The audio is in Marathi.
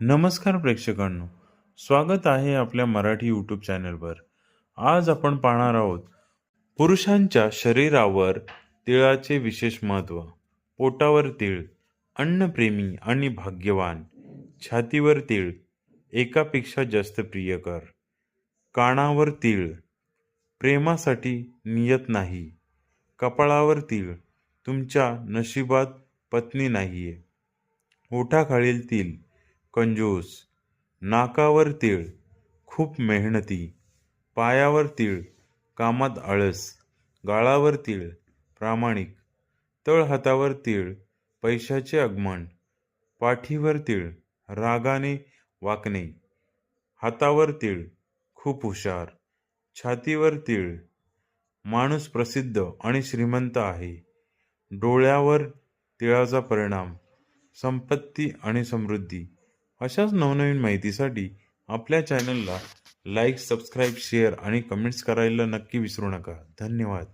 नमस्कार प्रेक्षकांनो स्वागत आहे आपल्या मराठी यूट्यूब चॅनलवर. आज आपण पाहणार आहोत पुरुषांच्या शरीरावर तिळाचे विशेष महत्त्व पोटावर तिळ अन्नप्रेमी आणि भाग्यवान छातीवर तिळ एकापेक्षा जास्त प्रियकर कानावर तीळ प्रेमासाठी नियत नाही कपाळावर तीळ तुमच्या नशिबात पत्नी नाहीये ओठाखालील तीळ कंजूस नाकावर तीळ खूप मेहनती पायावर तीळ कामात आळस गाळावर तीळ प्रामाणिक तळहातावर तीळ पैशाचे आगमन पाठीवर तीळ रागाने वाकणे हातावर तीळ खूप हुशार छातीवर तीळ माणूस प्रसिद्ध आणि श्रीमंत आहे डोळ्यावर तिळाचा परिणाम संपत्ती आणि समृद्धी. अशाच नवनवीन माहितीसाठी आपल्या चॅनलला लाईक सबस्क्राईब शेअर आणि कमेंट्स करायला नक्की विसरू नका. धन्यवाद.